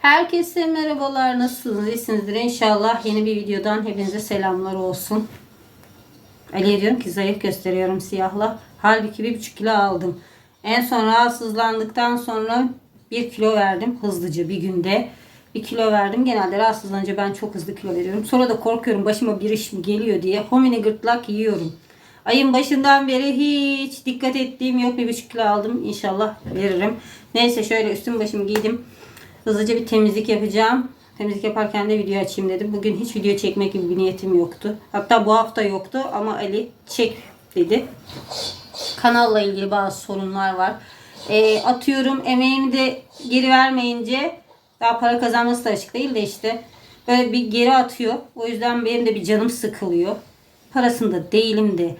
Herkese merhabalar. Nasılsınız? İyisinizdir inşallah. Yeni bir videodan hepinize selamlar olsun. Ali'ye diyorum ki zayıf gösteriyorum siyahla. Halbuki bir buçuk kilo aldım. En son rahatsızlandıktan sonra bir kilo verdim hızlıca bir günde. Bir kilo verdim. Genelde rahatsızlanınca ben çok hızlı kilo veriyorum. Sonra da korkuyorum başıma bir iş mi geliyor diye. Homini gırtlak yiyorum. Ayın başından beri hiç dikkat ettiğim yok. Bir buçuk kilo aldım. İnşallah veririm. Neyse şöyle üstüm başımı giydim. Hızlıca bir temizlik yapacağım. Temizlik yaparken de video açayım dedim. Bugün hiç video çekmek gibi bir niyetim yoktu. Hatta bu hafta yoktu ama Ali çek dedi. Kanalla ilgili bazı sorunlar var. Ee, atıyorum emeğimi de geri vermeyince daha para kazanması da açık değil de işte böyle bir geri atıyor. O yüzden benim de bir canım sıkılıyor. Parasında değilim de.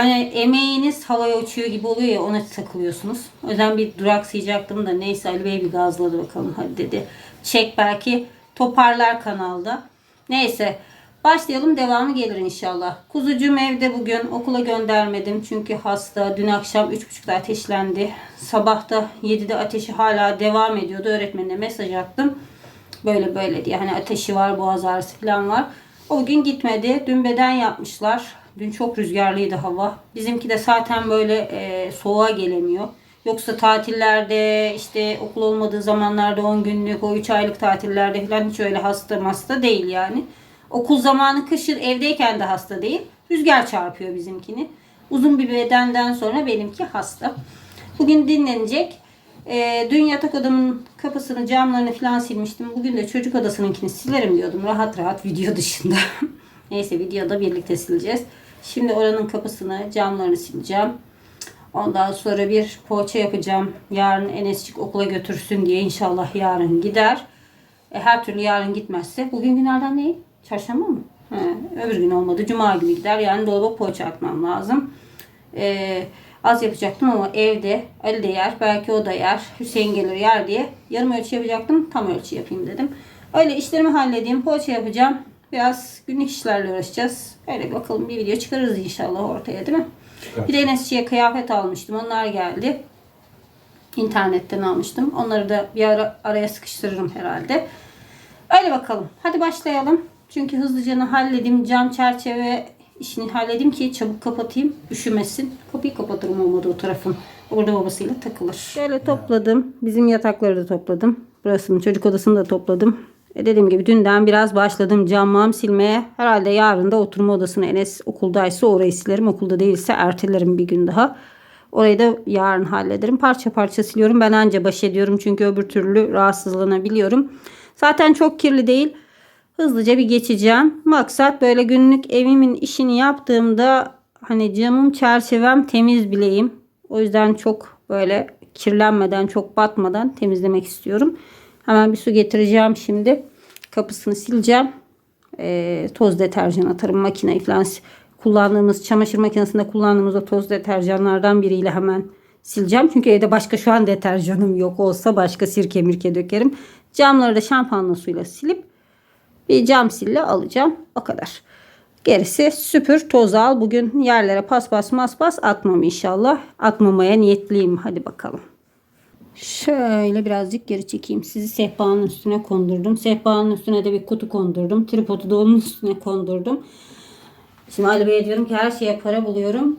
Hani emeğiniz havaya uçuyor gibi oluyor ya ona takılıyorsunuz. O yüzden bir duraksayacaktım da neyse Ali Bey bir gazladı bakalım hadi dedi. Çek belki toparlar kanalda. Neyse başlayalım devamı gelir inşallah. Kuzucuğum evde bugün okula göndermedim çünkü hasta. Dün akşam 3.30'da ateşlendi. Sabahta 7'de ateşi hala devam ediyordu. Öğretmenine mesaj attım. Böyle böyle diye hani ateşi var boğaz ağrısı falan var. O gün gitmedi. Dün beden yapmışlar. Dün çok rüzgarlıydı hava. Bizimki de zaten böyle e, soğuğa gelemiyor. Yoksa tatillerde işte okul olmadığı zamanlarda 10 günlük o 3 aylık tatillerde falan hiç öyle hasta hasta değil yani. Okul zamanı kışın evdeyken de hasta değil. Rüzgar çarpıyor bizimkini. Uzun bir bedenden sonra benimki hasta. Bugün dinlenecek. Ee, dün yatak odamın kapısını, camlarını falan silmiştim. Bugün de çocuk odasınınkini silerim diyordum. Rahat rahat video dışında. Neyse videoda birlikte sileceğiz. Şimdi oranın kapısını, camlarını sileceğim. Ondan sonra bir poğaça yapacağım. Yarın Enesçik okula götürsün diye inşallah yarın gider. E, her türlü yarın gitmezse. Bugün günlerden ne? Çarşamba mı? He, öbür gün olmadı. Cuma günü gider. Yani dolaba poğaça atmam lazım. Ee, az yapacaktım ama evde Ali de yer. Belki o da yer. Hüseyin gelir yer diye. Yarım ölçü yapacaktım. Tam ölçü yapayım dedim. Öyle işlerimi halledeyim. Poğaça yapacağım. Biraz günlük işlerle uğraşacağız. Öyle bakalım bir video çıkarırız inşallah ortaya değil mi? Çıkar. Bir de Enesçi'ye kıyafet almıştım. Onlar geldi. İnternetten almıştım. Onları da bir ara araya sıkıştırırım herhalde. Öyle bakalım. Hadi başlayalım. Çünkü hızlıca halledeyim. Cam çerçeve işini halledeyim ki çabuk kapatayım. Üşümesin. Kapıyı kapatırım olmadı o tarafın. Orada babasıyla takılır. Şöyle topladım. Bizim yatakları da topladım. Burasını çocuk odasını da topladım. E dediğim gibi dünden biraz başladım camlam silmeye. Herhalde yarın da oturma odasını Enes okuldaysa orayı silerim. Okulda değilse ertelerim bir gün daha. Orayı da yarın hallederim. Parça parça siliyorum. Ben anca baş ediyorum çünkü öbür türlü rahatsızlanabiliyorum. Zaten çok kirli değil. Hızlıca bir geçeceğim. Maksat böyle günlük evimin işini yaptığımda hani camım çerçevem temiz bileyim. O yüzden çok böyle kirlenmeden çok batmadan temizlemek istiyorum. Hemen bir su getireceğim şimdi. Kapısını sileceğim. Ee, toz deterjan atarım makineyi falan kullandığımız çamaşır makinesinde kullandığımız o toz deterjanlardan biriyle hemen sileceğim. Çünkü evde başka şu an deterjanım yok olsa başka sirke mirke dökerim. Camları da şampuanla suyla silip bir cam sille alacağım. O kadar. Gerisi süpür toz al. Bugün yerlere paspas maspas atmam inşallah. Atmamaya niyetliyim. Hadi bakalım. Şöyle birazcık geri çekeyim. Sizi sehpanın üstüne kondurdum. Sehpanın üstüne de bir kutu kondurdum. Tripodu da onun üstüne kondurdum. Şimdi Ali Bey'e diyorum ki her şeye para buluyorum.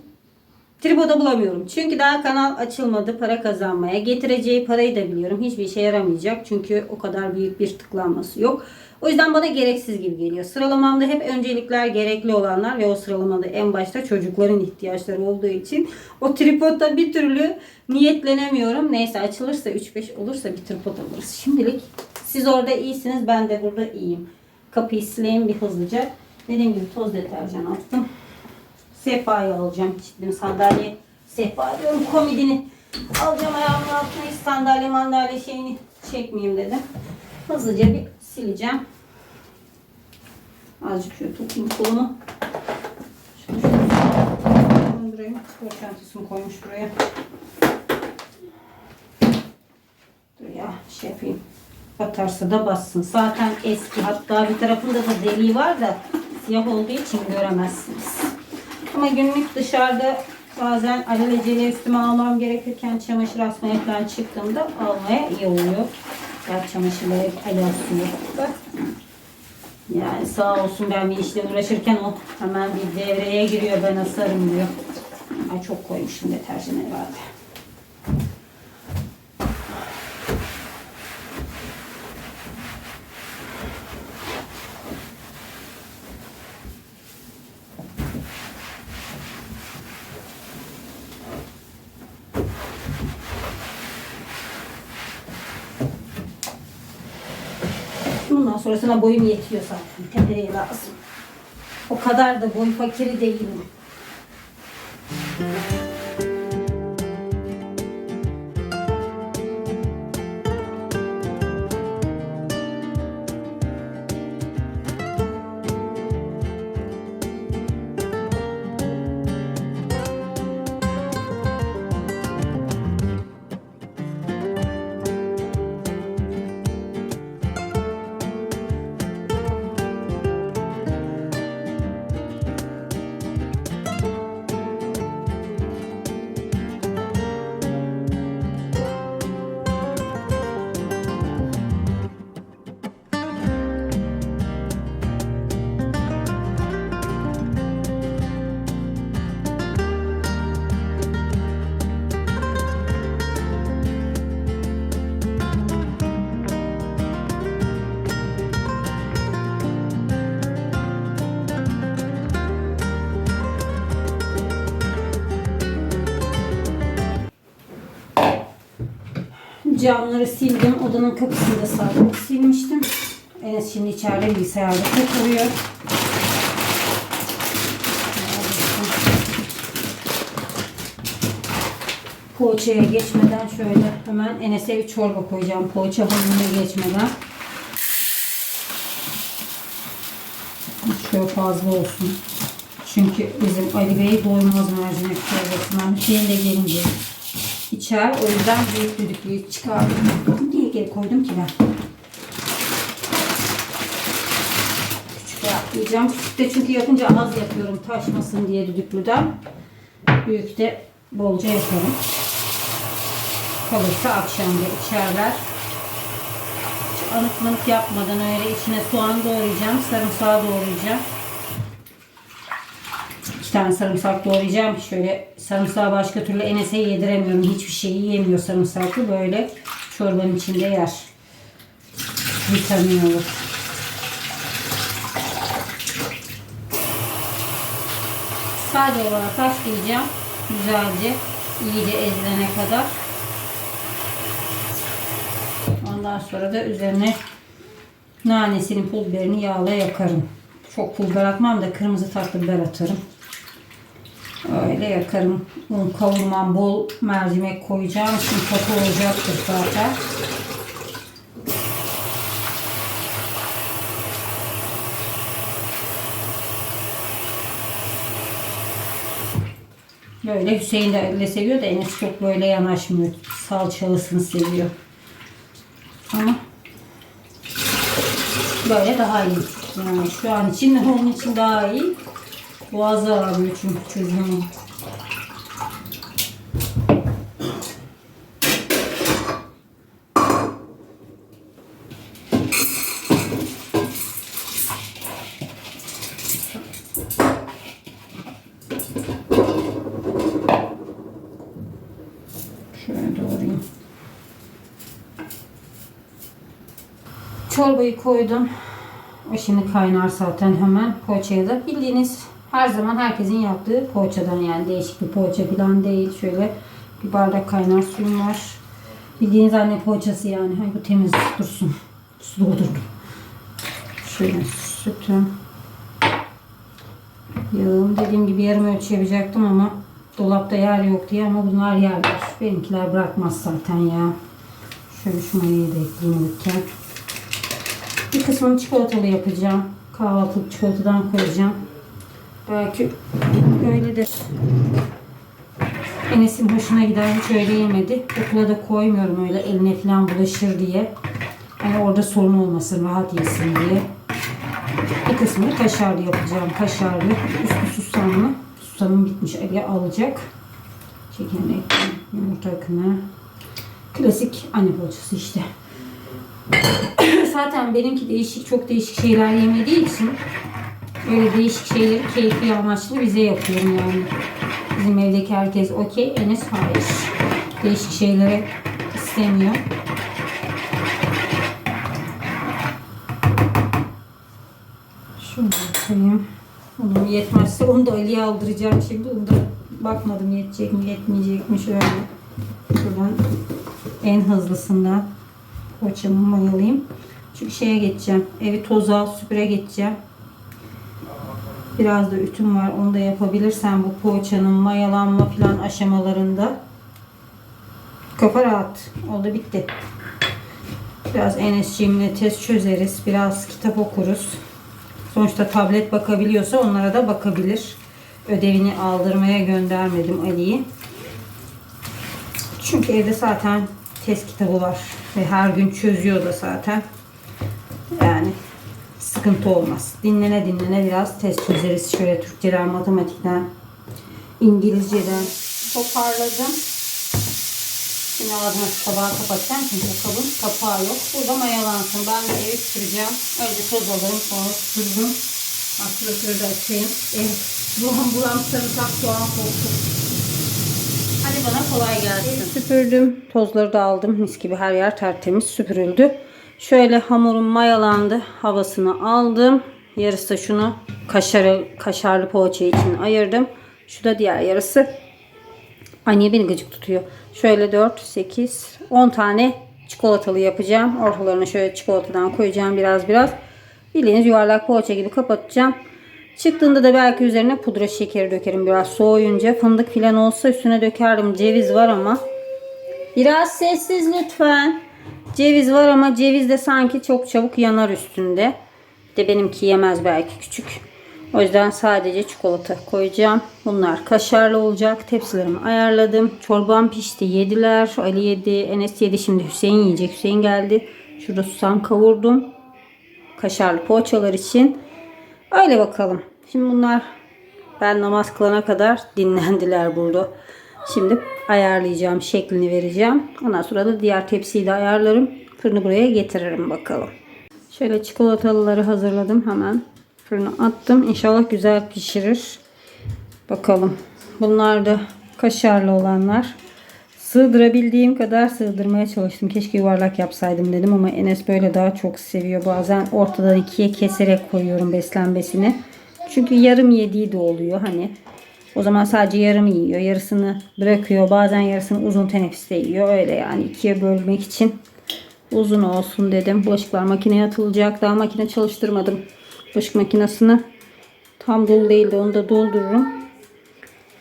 Tripoda bulamıyorum. Çünkü daha kanal açılmadı para kazanmaya. Getireceği parayı da biliyorum. Hiçbir işe yaramayacak. Çünkü o kadar büyük bir tıklanması yok. O yüzden bana gereksiz gibi geliyor. Sıralamamda hep öncelikler gerekli olanlar ve o sıralamada en başta çocukların ihtiyaçları olduğu için o tripodda bir türlü niyetlenemiyorum. Neyse açılırsa 3-5 olursa bir tripod alırız. Şimdilik siz orada iyisiniz ben de burada iyiyim. Kapıyı sileyim bir hızlıca. Dediğim gibi toz deterjan attım. Sehpayı alacağım. Çitlim sandalye sehpa diyorum komodini alacağım ayağımın altına hiç sandalye mandalye şeyini çekmeyeyim dedim. Hızlıca bir sileceğim. Azıcık şöyle tutayım kolumu. Şunu şöyle döndüreyim. Spor çantasını koymuş buraya. Dur ya şey yapayım. Batarsa da bassın. Zaten eski hatta bir tarafında da deliği var da siyah olduğu için göremezsiniz. Ama günlük dışarıda bazen alelacele üstüme almam gerekirken çamaşır asmaya falan çıktığımda almaya iyi oluyor. Islak çamaşırları hep el asıyor. Yani sağ olsun ben bir işle uğraşırken o hemen bir devreye giriyor ben asarım diyor. Ay çok koymuşum deterjan herhalde. Sonrasına boyum yetiyor zaten. Tepeye lazım. O kadar da boy fakiri değilim. Camları sildim. Odanın kapısını da sağlık silmiştim. Enes şimdi içeride bilgisayarda takılıyor. Poğaçaya geçmeden şöyle hemen Enes'e bir çorba koyacağım. Poğaça hamuruna geçmeden. Şöyle fazla olsun. Çünkü bizim Ali Bey doymaz mercimek çorbasından. Hüseyin de gelince içer. O yüzden büyük düdüklüyü çıkardım. Niye geri koydum ki ben? Küçük yapmayacağım. Küçük de çünkü yapınca az yapıyorum taşmasın diye düdüklüden. Büyük de bolca yaparım. Kalırsa akşam da içerler. Hiç Anık yapmadan öyle içine soğan doğrayacağım. Sarımsağı doğrayacağım. İki tane sarımsak doğrayacağım. Şöyle sarımsağı başka türlü Enes'e yediremiyorum. Hiçbir şeyi yemiyor sarımsaklı. Böyle çorbanın içinde yer. Vitamin olur. Sade olarak haşlayacağım. Güzelce iyice ezilene kadar. Ondan sonra da üzerine nanesinin pul biberini yağla yakarım. Çok pul biber atmam da kırmızı tatlı biber atarım. Öyle yakarım. Un kavurmam bol mercimek koyacağım. Şimdi katı olacaktır zaten. Böyle Hüseyin de öyle seviyor da Enes çok böyle yanaşmıyor. Salçalısını seviyor. Ama böyle daha iyi. Yani şu an için onun için daha iyi. Boğazı ağrıyor çünkü çocuğumun. Çorbayı koydum. O şimdi kaynar zaten hemen. Poğaçaya da bildiğiniz her zaman herkesin yaptığı poğaçadan yani değişik bir poğaça falan değil. Şöyle bir bardak kaynar suyum var. Bildiğiniz anne poğaçası yani. Hay bu temiz dursun. Su doldurdum. Şöyle sütüm. Yağım dediğim gibi yarım ölçü yapacaktım ama dolapta yer yok diye ama bunlar yerler. Benimkiler bırakmaz zaten ya. Şöyle şu mayayı da ekleyeyim lütfen. Bir kısmını çikolatalı yapacağım. Kahvaltılık çikolatadan koyacağım. Belki öyle de Enes'in hoşuna gider. Hiç öyle yemedi. Okula da koymuyorum öyle eline falan bulaşır diye. Hani orada sorun olmasın, rahat yesin diye. Bir kısmını kaşarlı yapacağım. Kaşarlı. Üstü susamlı. Susamım bitmiş. Ali alacak. Çekirdek, yumurta akını. Klasik anne poğaçası işte. Zaten benimki değişik çok değişik şeyler yemediği için öyle değişik şeyleri keyfi amaçlı bize yapıyorum yani. Bizim evdeki herkes okey. Enes hayır. Değişik şeyleri istemiyor. Şunu koyayım. Onun yetmezse onu da Ali'ye aldıracağım şimdi. Onu da bakmadım yetecek mi yetmeyecek mi şöyle. Şuradan en hızlısından poğaçamı mayalayayım. Çünkü şeye geçeceğim. Evi toza süpüre geçeceğim. Biraz da ütüm var. Onu da yapabilirsem bu poğaçanın mayalanma falan aşamalarında kafa rahat. Oldu bitti. Biraz Enes'ciğimle test çözeriz. Biraz kitap okuruz. Sonuçta tablet bakabiliyorsa onlara da bakabilir. Ödevini aldırmaya göndermedim Ali'yi. Çünkü evde zaten test kitabı var. Ve her gün çözüyor da zaten. Sıkıntı olmaz. Dinlene dinlene biraz test çözeriz. Şöyle Türkçeden, matematikten, İngilizceden toparladım. Şimdi ağzına tabağı kapatacağım çünkü kabın kapağı yok. Burada mayalansın. Ben de evi süpüreceğim. Önce toz alırım sonra süpürürüm. Aspiratörü de açayım. Ev buram buram sarımsak soğan koktu. Hadi bana kolay gelsin. Süpürdüm. Tozları da aldım. Mis gibi her yer tertemiz süpürüldü. Şöyle hamurum mayalandı. Havasını aldım. Yarısı da şunu kaşarı, kaşarlı poğaça için ayırdım. Şu da diğer yarısı. Ay niye beni gıcık tutuyor? Şöyle 4, 8, 10 tane çikolatalı yapacağım. Ortalarına şöyle çikolatadan koyacağım biraz biraz. Bildiğiniz yuvarlak poğaça gibi kapatacağım. Çıktığında da belki üzerine pudra şekeri dökerim biraz soğuyunca. Fındık falan olsa üstüne dökerdim. Ceviz var ama. Biraz sessiz lütfen. Ceviz var ama ceviz de sanki çok çabuk yanar üstünde. De benimki yemez belki küçük. O yüzden sadece çikolata koyacağım. Bunlar kaşarlı olacak. Tepsilerimi ayarladım. Çorbam pişti. Yediler. Ali yedi. Enes yedi. Şimdi Hüseyin yiyecek. Hüseyin geldi. Şurada susam kavurdum. Kaşarlı poğaçalar için. Öyle bakalım. Şimdi bunlar ben namaz kılana kadar dinlendiler burada. Şimdi ayarlayacağım. Şeklini vereceğim. Ondan sonra da diğer tepsiyi de ayarlarım. Fırını buraya getiririm bakalım. Şöyle çikolatalıları hazırladım hemen. Fırına attım. İnşallah güzel pişirir. Bakalım. Bunlar da kaşarlı olanlar. Sığdırabildiğim kadar sığdırmaya çalıştım. Keşke yuvarlak yapsaydım dedim ama Enes böyle daha çok seviyor. Bazen ortadan ikiye keserek koyuyorum beslenmesini. Çünkü yarım yediği de oluyor hani. O zaman sadece yarım yiyor. Yarısını bırakıyor. Bazen yarısını uzun teneffüste yiyor. Öyle yani ikiye bölmek için uzun olsun dedim. Bulaşıklar makineye atılacak. Daha makine çalıştırmadım. Bulaşık makinesini tam dolu değildi. Onu da doldururum.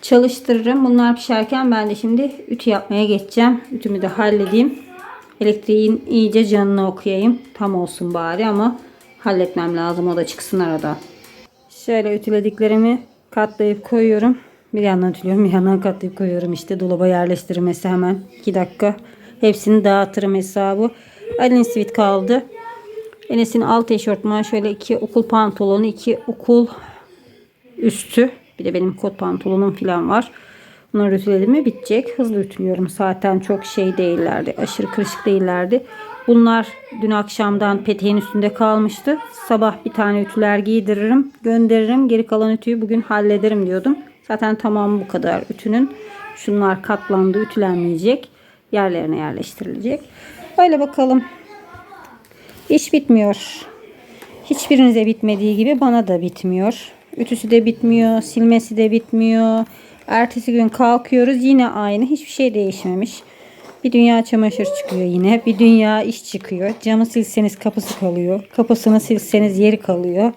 Çalıştırırım. Bunlar pişerken ben de şimdi ütü yapmaya geçeceğim. Ütümü de halledeyim. Elektriğin iyice canını okuyayım. Tam olsun bari ama halletmem lazım. O da çıksın arada. Şöyle ütülediklerimi katlayıp koyuyorum. Bir yandan ütülüyorum bir yandan katlayıp koyuyorum. İşte dolaba yerleştirmesi hemen 2 dakika. Hepsini dağıtırım hesabı. Ali'nin sivit kaldı. Enes'in alt eşortman şöyle iki okul pantolonu, iki okul üstü. Bir de benim kot pantolonum falan var. Bunları ütüledim mi bitecek. Hızlı ütülüyorum. Zaten çok şey değillerdi. Aşırı kırışık değillerdi. Bunlar dün akşamdan peteğin üstünde kalmıştı. Sabah bir tane ütüler giydiririm. Gönderirim. Geri kalan ütüyü bugün hallederim diyordum. Zaten tamam bu kadar ütünün. Şunlar katlandı. Ütülenmeyecek. Yerlerine yerleştirilecek. Öyle bakalım. İş bitmiyor. Hiçbirinize bitmediği gibi bana da bitmiyor. Ütüsü de bitmiyor, silmesi de bitmiyor. Ertesi gün kalkıyoruz yine aynı. Hiçbir şey değişmemiş. Bir dünya çamaşır çıkıyor yine. Bir dünya iş çıkıyor. Camı silseniz kapısı kalıyor. Kapısını silseniz yeri kalıyor.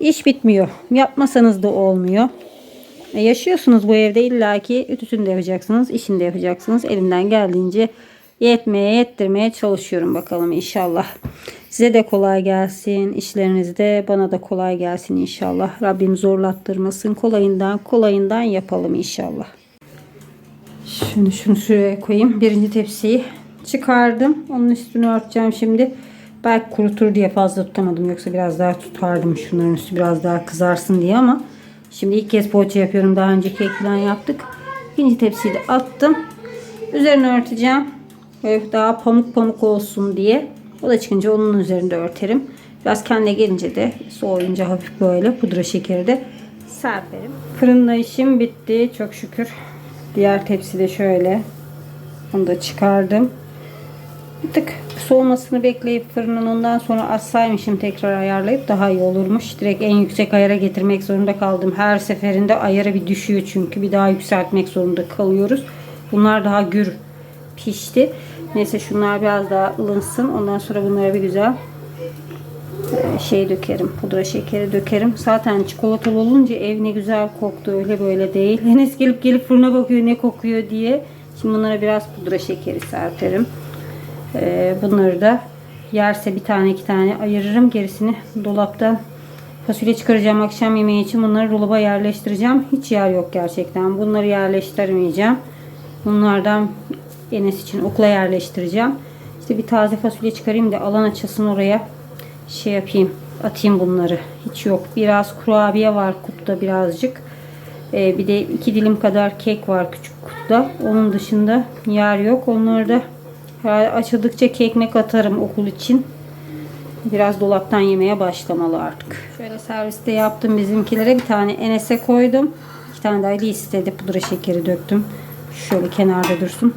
İş bitmiyor. Yapmasanız da olmuyor. E yaşıyorsunuz bu evde illaki ütüsünü de yapacaksınız, işini de yapacaksınız. Elimden geldiğince yetmeye, yettirmeye çalışıyorum bakalım inşallah. Size de kolay gelsin. işlerinizde bana da kolay gelsin inşallah. Rabbim zorlattırmasın. Kolayından kolayından yapalım inşallah. Şunu şunu şuraya koyayım. Birinci tepsiyi çıkardım. Onun üstünü örteceğim şimdi. Belki kurutur diye fazla tutamadım. Yoksa biraz daha tutardım. Şunların üstü biraz daha kızarsın diye ama şimdi ilk kez poğaça yapıyorum. Daha önce kek yaptık. İkinci tepsiyi de attım. Üzerine örteceğim. Böyle daha pamuk pamuk olsun diye. O da çıkınca onun üzerinde örterim. Biraz kendine gelince de soğuyunca hafif böyle pudra şekeri de serperim. Fırında işim bitti çok şükür. Diğer tepsi de şöyle. Onu da çıkardım. Bir tık soğumasını bekleyip fırının ondan sonra açsaymışım tekrar ayarlayıp daha iyi olurmuş. Direkt en yüksek ayara getirmek zorunda kaldım. Her seferinde ayarı bir düşüyor çünkü. Bir daha yükseltmek zorunda kalıyoruz. Bunlar daha gür pişti. Neyse şunlar biraz daha ılınsın. Ondan sonra bunlara bir güzel şey dökerim. Pudra şekeri dökerim. Zaten çikolatalı olunca ev ne güzel koktu. Öyle böyle değil. Enes gelip gelip fırına bakıyor ne kokuyor diye. Şimdi bunlara biraz pudra şekeri serperim. Ee, bunları da yerse bir tane iki tane ayırırım. Gerisini dolaptan fasulye çıkaracağım akşam yemeği için. Bunları dolaba yerleştireceğim. Hiç yer yok gerçekten. Bunları yerleştirmeyeceğim. Bunlardan Enes için okula yerleştireceğim. İşte bir taze fasulye çıkarayım da alan açılsın oraya. Şey yapayım. Atayım bunları. Hiç yok. Biraz kurabiye var kutuda birazcık. Ee, bir de iki dilim kadar kek var küçük kutuda. Onun dışında yer yok. Onları da açıldıkça kekmek atarım okul için. Biraz dolaptan yemeye başlamalı artık. Şöyle serviste yaptım bizimkilere. Bir tane Enes'e koydum. İki tane de Ali istedi. Pudra şekeri döktüm. Şöyle kenarda dursun.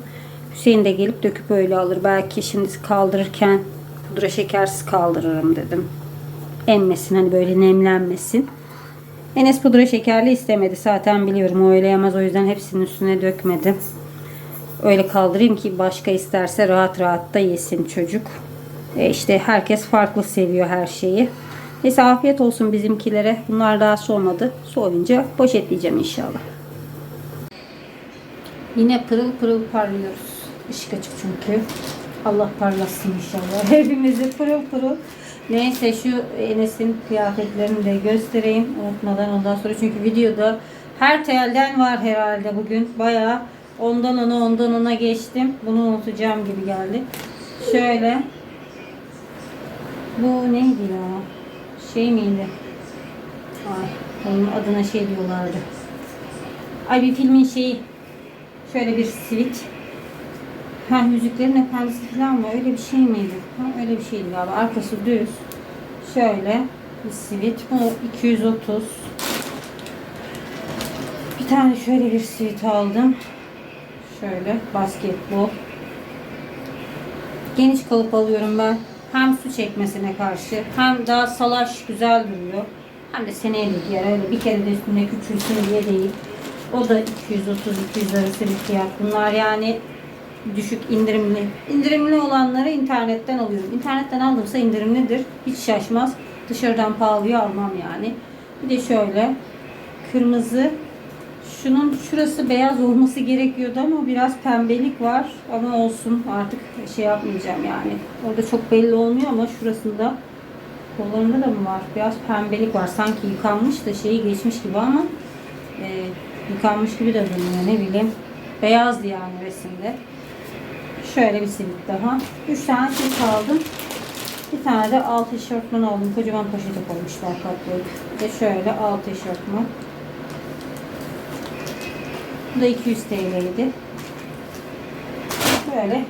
Hüseyin de gelip döküp öyle alır. Belki şimdi kaldırırken pudra şekersiz kaldırırım dedim. Emmesin hani böyle nemlenmesin. Enes pudra şekerli istemedi. Zaten biliyorum o öyle yemez. O yüzden hepsinin üstüne dökmedim. Öyle kaldırayım ki başka isterse rahat rahat da yesin çocuk. E işte herkes farklı seviyor her şeyi. Neyse afiyet olsun bizimkilere. Bunlar daha soğumadı. Soğuyunca poşetleyeceğim inşallah. Yine pırıl pırıl parlıyoruz. Işık açık çünkü. Allah parlasın inşallah. Hepimizi pırıl pırıl. Neyse şu Enes'in kıyafetlerini de göstereyim unutmadan ondan sonra çünkü videoda her telden var herhalde bugün. Bayağı ondan ona ondan ona geçtim. Bunu unutacağım gibi geldi. Şöyle bu neydi ya? Şey miydi? Ay, onun adına şey diyorlardı. Ay bir filmin şeyi. Şöyle bir sivit. Ha Yüzüklerin Efendisi falan mı? Öyle bir şey miydi? Ha, öyle bir şeydi galiba. Arkası düz. Şöyle bir sivit. Bu 230. Bir tane şöyle bir sivit aldım. Şöyle basketbol. Geniş kalıp alıyorum ben. Hem su çekmesine karşı hem daha salaş güzel duruyor. Hem de seneye de giyer. Öyle bir kere de üstüne küçülsün diye değil. O da 230-200 arası bir fiyat. Bunlar yani düşük indirimli. İndirimli olanları internetten alıyorum. İnternetten aldımsa indirimlidir. Hiç şaşmaz. Dışarıdan pahalıya almam yani. Bir de şöyle kırmızı şunun şurası beyaz olması gerekiyordu ama biraz pembelik var. Ama olsun artık şey yapmayacağım yani. Orada çok belli olmuyor ama şurasında kollarında da mı var? Biraz pembelik var. Sanki yıkanmış da şeyi geçmiş gibi ama e, yıkanmış gibi de durmuyor ne bileyim. Beyazdı yani resimde. Şöyle bir simit daha. 3 tane simit aldım. Bir tane de alt eşofman aldım. Kocaman poşete koymuşlar katlayıp. Ve şöyle alt eşofman. Bu da 200 TL'ydi. Böyle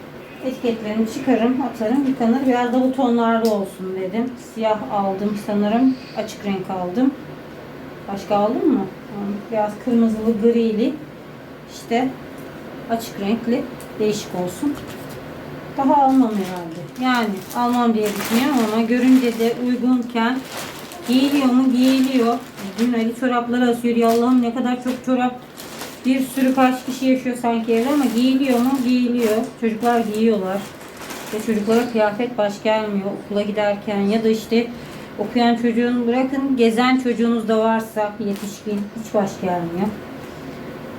etiketlerini çıkarım, atarım, yıkanır. Biraz da bu tonlarda olsun dedim. Siyah aldım sanırım. Açık renk aldım. Başka aldın mı? Biraz kırmızılı, grili. İşte açık renkli. Değişik olsun. Daha almam herhalde. Yani almam diye düşünüyorum ama görünce de uygunken giyiliyor mu? Giyiliyor. Dün Ali çorapları asıyor. Ya Allah'ım ne kadar çok çorap. Bir sürü kaç kişi yaşıyor sanki evde ama giyiliyor mu? Giyiliyor. Çocuklar giyiyorlar. Ve çocuklara kıyafet baş gelmiyor okula giderken ya da işte okuyan çocuğun bırakın gezen çocuğunuz da varsa yetişkin hiç baş gelmiyor.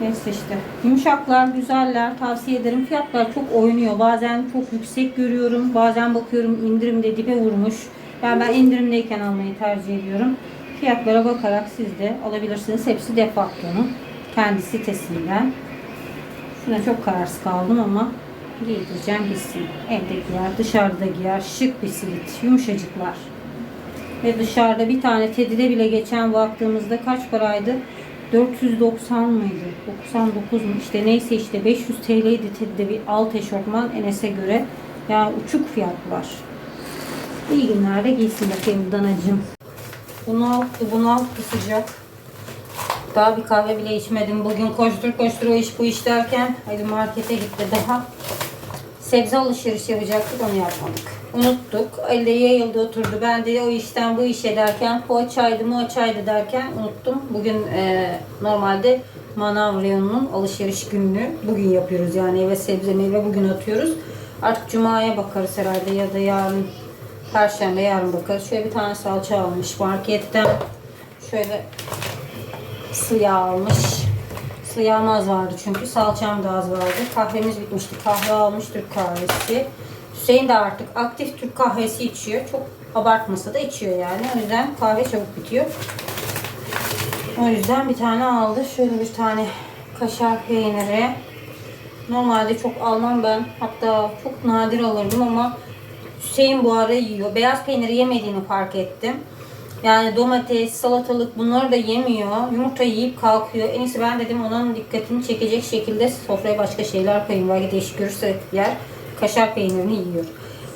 Neyse işte. Yumuşaklar, güzeller. Tavsiye ederim. Fiyatlar çok oynuyor. Bazen çok yüksek görüyorum. Bazen bakıyorum indirimde dibe vurmuş. Yani ben indirimdeyken almayı tercih ediyorum. Fiyatlara bakarak siz de alabilirsiniz. Hepsi Defacto'nun kendi sitesinden. Şuna çok kararsız kaldım ama giydireceğim gitsin. Evde giyer, dışarıda giyer. Şık bir sivit. Yumuşacıklar. Ve dışarıda bir tane Teddy'de bile geçen baktığımızda kaç paraydı? 490 mıydı? 99 mu? İşte neyse işte 500 TL'ydi bir alt eşofman Enes'e göre. Yani uçuk fiyatlar. İyi günlerde giysin bakayım danacığım. Bunalttı bunalttı sıcak. Daha bir kahve bile içmedim. Bugün koştur koştur o iş bu iş derken hadi markete gitti daha. Sebze alışveriş yapacaktık onu yapmadık. Unuttuk. Elde yayıldı oturdu. Ben de o işten bu işe derken poğaçaydı moğaçaydı derken unuttum. Bugün e, normalde manav reyonunun alışveriş gününü bugün yapıyoruz. Yani eve sebze meyve bugün atıyoruz. Artık cumaya bakarız herhalde ya da yarın perşembe yarın bakarız. Şöyle bir tane salça almış marketten. Şöyle sıvı yağ almış. Sıvı yağım az vardı çünkü salçam da az vardı. Kahvemiz bitmişti. Kahve almış Türk kahvesi. Hüseyin de artık aktif Türk kahvesi içiyor. Çok abartmasa da içiyor yani. O yüzden kahve çabuk bitiyor. O yüzden bir tane aldı. Şöyle bir tane kaşar peyniri. Normalde çok almam ben. Hatta çok nadir alırdım ama Hüseyin bu ara yiyor. Beyaz peyniri yemediğini fark ettim. Yani domates, salatalık bunları da yemiyor. Yumurta yiyip kalkıyor. En iyisi ben dedim onun dikkatini çekecek şekilde sofraya başka şeyler koyayım. Belki değişik görürse yer. Kaşar peynirini yiyor.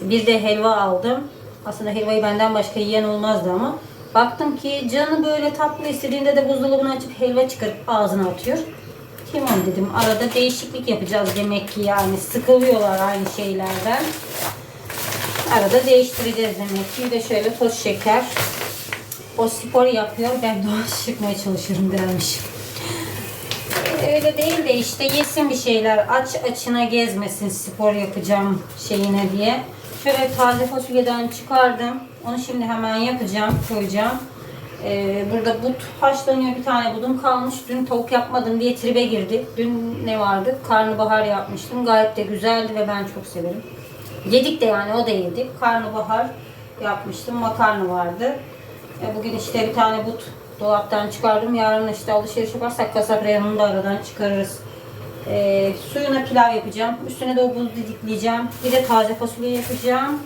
Bir de helva aldım. Aslında helvayı benden başka yiyen olmazdı ama. Baktım ki canı böyle tatlı istediğinde de buzdolabını açıp helva çıkarıp ağzına atıyor. Tamam dedim. Arada değişiklik yapacağız demek ki yani. Sıkılıyorlar aynı şeylerden. Arada değiştireceğiz demek ki. Bir de şöyle toz şeker. O spor yapıyor. Ben de ona çıkmaya çalışıyorum dermiş. Öyle değil de işte yesin bir şeyler. Aç açına gezmesin spor yapacağım şeyine diye. Şöyle taze fasulyeden çıkardım. Onu şimdi hemen yapacağım. Koyacağım. Ee, burada but haşlanıyor. Bir tane budum kalmış. Dün tavuk yapmadım diye tribe girdi. Dün ne vardı? Karnabahar yapmıştım. Gayet de güzeldi ve ben çok severim. Yedik de yani o da yedik. Karnabahar yapmıştım. Makarna vardı. E, Bugün işte bir tane but dolaptan çıkardım. Yarın işte alışveriş yaparsak kasap reyonunu da aradan çıkarırız. E, suyuna pilav yapacağım. Üstüne de o buzu didikleyeceğim. Bir de taze fasulye yapacağım.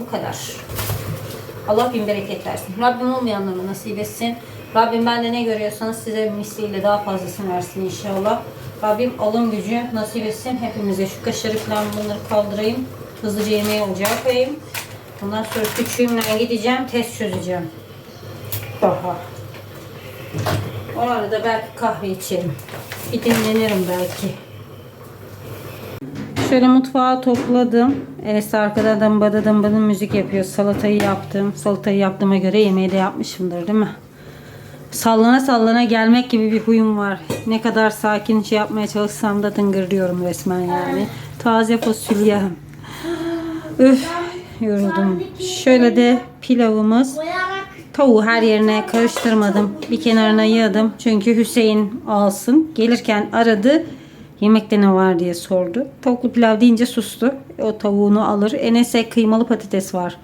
Bu kadar. Allah bin bereket versin. Rabbim olmayanlara nasip etsin. Rabbim bende ne görüyorsanız size misliyle daha fazlasını versin inşallah. Rabbim alım gücü nasip etsin hepimize. Şu kaşarı falan bunları kaldırayım. Hızlıca yemeği ocağa koyayım. Ondan sonra küçüğümle gideceğim. Test çözeceğim. Daha. O arada belki kahve içerim. Bir dinlenirim belki. Şöyle mutfağı topladım. Enes arkada dambada dambada müzik yapıyor. Salatayı yaptım. Salatayı yaptığıma göre yemeği de yapmışımdır değil mi? Sallana sallana gelmek gibi bir huyum var. Ne kadar sakin şey yapmaya çalışsam da dıngırlıyorum resmen yani. Taze fasulye. Üf yoruldum. Şöyle de pilavımız. Tavuğu her yerine karıştırmadım. Bir kenarına yığdım. Çünkü Hüseyin alsın. Gelirken aradı. Yemekte ne var diye sordu. Tavuklu pilav deyince sustu. O tavuğunu alır. Enes'e kıymalı patates var.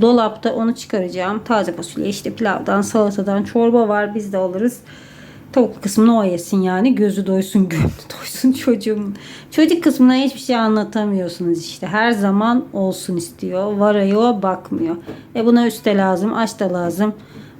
Dolapta onu çıkaracağım. Taze fasulye işte pilavdan, salatadan, çorba var. Biz de alırız. Tavuklu kısmını o yesin yani. Gözü doysun, gönlü doysun çocuğumun. Çocuk kısmına hiçbir şey anlatamıyorsunuz işte. Her zaman olsun istiyor. Varıyor, bakmıyor. E buna üste lazım, aç da lazım.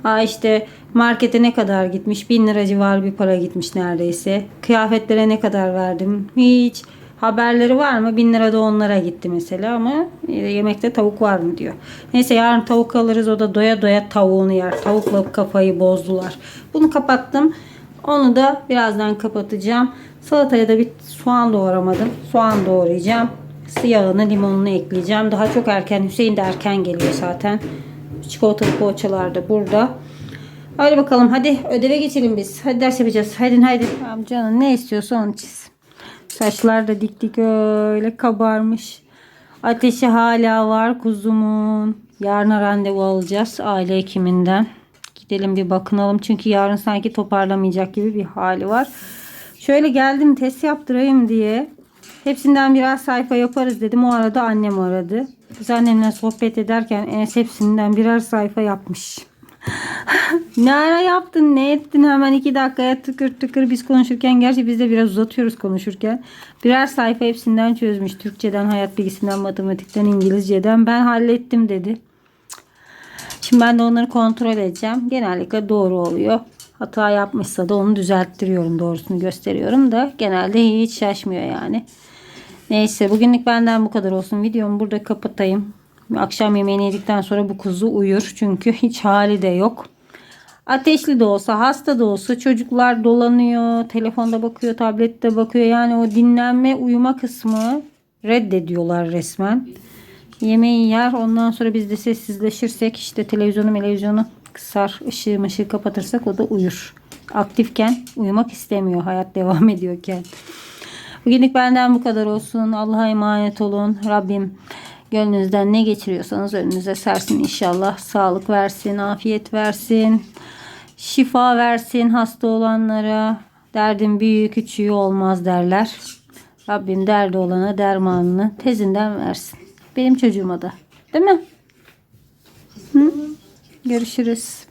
Aa işte markete ne kadar gitmiş? Bin lira civarı bir para gitmiş neredeyse. Kıyafetlere ne kadar verdim? Hiç. Haberleri var mı? Bin lira da onlara gitti mesela ama e, yemekte tavuk var mı diyor. Neyse yarın tavuk alırız o da doya doya tavuğunu yer. Tavukla kafayı bozdular. Bunu kapattım. Onu da birazdan kapatacağım. Salataya da bir soğan doğramadım. Soğan doğrayacağım. Siyahını limonunu ekleyeceğim. Daha çok erken. Hüseyin de erken geliyor zaten. Çikolatalı poğaçalar da burada. Hadi bakalım hadi ödeve geçelim biz. Hadi ders yapacağız. Hadi hadi. Tamam canım ne istiyorsa onu çiz. Saçlar da dik dik öyle kabarmış. Ateşi hala var kuzumun. Yarına randevu alacağız aile hekiminden. Gidelim bir bakınalım. Çünkü yarın sanki toparlamayacak gibi bir hali var. Şöyle geldim test yaptırayım diye. Hepsinden birer sayfa yaparız dedim. O arada annem aradı. Biz annemle sohbet ederken Enes hepsinden birer sayfa yapmış. ne ara yaptın ne ettin hemen iki dakikaya tıkır tıkır biz konuşurken gerçi biz de biraz uzatıyoruz konuşurken birer sayfa hepsinden çözmüş Türkçeden hayat bilgisinden matematikten İngilizceden ben hallettim dedi şimdi ben de onları kontrol edeceğim genellikle doğru oluyor hata yapmışsa da onu düzelttiriyorum doğrusunu gösteriyorum da genelde hiç şaşmıyor yani neyse bugünlük benden bu kadar olsun videomu burada kapatayım Akşam yemeğini yedikten sonra bu kuzu uyur. Çünkü hiç hali de yok. Ateşli de olsa, hasta da olsa çocuklar dolanıyor, telefonda bakıyor, tablette bakıyor. Yani o dinlenme, uyuma kısmı reddediyorlar resmen. Yemeği yer, ondan sonra biz de sessizleşirsek işte televizyonu, televizyonu kısar, ışığı mışığı kapatırsak o da uyur. Aktifken uyumak istemiyor hayat devam ediyorken. Bugünlük benden bu kadar olsun. Allah'a emanet olun. Rabbim gönlünüzden ne geçiriyorsanız önünüze sersin inşallah. Sağlık versin, afiyet versin. Şifa versin hasta olanlara. Derdin büyüğü küçüğü olmaz derler. Rabbim derdi olana dermanını tezinden versin. Benim çocuğuma da. Değil mi? Hı? Görüşürüz.